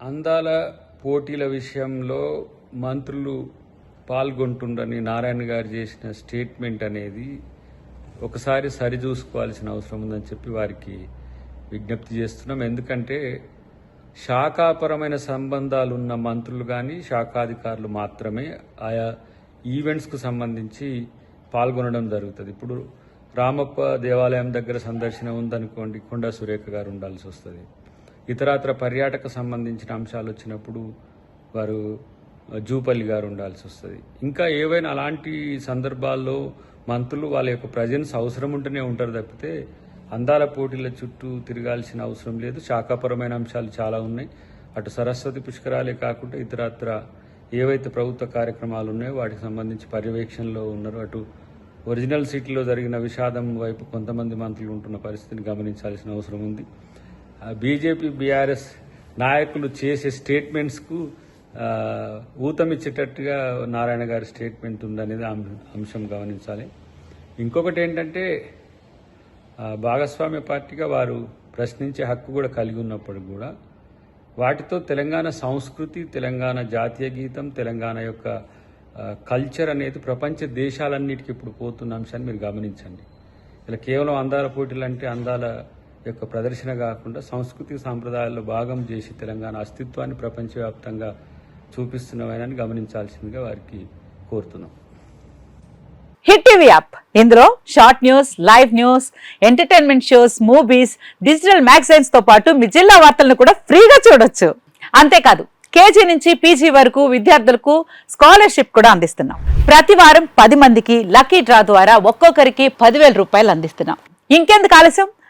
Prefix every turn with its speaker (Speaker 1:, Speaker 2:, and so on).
Speaker 1: అందాల పోటీల విషయంలో మంత్రులు పాల్గొంటుండని నారాయణ గారు చేసిన స్టేట్మెంట్ అనేది ఒకసారి సరిచూసుకోవాల్సిన అవసరం ఉందని చెప్పి వారికి విజ్ఞప్తి చేస్తున్నాం. ఎందుకంటే శాఖాపరమైన సంబంధాలు ఉన్న మంత్రులు కానీ శాఖాధికారులు మాత్రమే ఆయా ఈవెంట్స్కు సంబంధించి పాల్గొనడం జరుగుతుంది. ఇప్పుడు రామప్ప దేవాలయం దగ్గర సందర్శన ఉందనుకోండి కొండా సురేఖ గారు ఉండాల్సి వస్తుంది. ఇతరత్ర పర్యాటక సంబంధించిన అంశాలు వచ్చినప్పుడు వారు జూపల్లి గారు ఉండాల్సి వస్తుంది. ఇంకా ఏవైనా అలాంటి సందర్భాల్లో మంత్రులు వాళ్ళ యొక్క ప్రజెన్స్ అవసరం ఉంటేనే ఉంటారు తప్పితే అందాల పోటీల చుట్టూ తిరగాల్సిన అవసరం లేదు. శాఖాపరమైన అంశాలు చాలా ఉన్నాయి. అటు సరస్వతి పుష్కరాలే కాకుండా ఇతరత్ర ఏవైతే ప్రభుత్వ కార్యక్రమాలు ఉన్నాయో వాటికి సంబంధించి పర్యవేక్షణలో ఉన్నారు. అటు ఒరిజినల్ సిటీలో జరిగిన విషాదం వైపు కొంతమంది మంత్రులు ఉంటున్న పరిస్థితిని గమనించాల్సిన అవసరం ఉంది. బీజేపీ బీఆర్ఎస్ నాయకులు చేసే స్టేట్మెంట్స్కు ఊతమిచ్చేటట్టుగా నారాయణ గారి స్టేట్మెంట్ ఉందనేది అంశం గమనించాలి. ఇంకొకటి ఏంటంటే భాగస్వామ్య పార్టీగా వారు ప్రశ్నించే హక్కు కూడా కలిగి ఉన్నప్పుడు కూడా వాటితో తెలంగాణ సంస్కృతి తెలంగాణ జాతీయ గీతం తెలంగాణ యొక్క కల్చర్ అనేది ప్రపంచ దేశాలన్నిటికీ ఇప్పుడు పోతున్న అంశాన్ని మీరు గమనించండి. ఇలా కేవలం అందాల పోటీలు అంటే అందాల యొక్క ప్రదర్శన కాకుండా సంస్కృతి సాంప్రదాయాల్లో భాగం చేసి తెలంగాణ అస్తిత్వాన్ని ప్రపంచవ్యాప్తంగా చూపిస్తున్నవని గమనించాల్సిందిగా వారికి కోరుతున్నాం.
Speaker 2: Hit TV app. ఇందులో short news live news entertainment shows movies digital మ్యాగజైన్స్తో పాటు మీ జిల్లా వార్తలను కూడా ఫ్రీగా చూడొచ్చు. అంతేకాదు కేజీ నుంచి పీజీ వరకు విద్యార్థులకు స్కాలర్షిప్ కూడా అందిస్తున్నాం. ప్రతి వారం పది మందికి లక్కీ డ్రా ద్వారా ఒక్కొక్కరికి పదివేల రూపాయలు అందిస్తున్నాం. ఇంకెందుకు ఆలస్యం?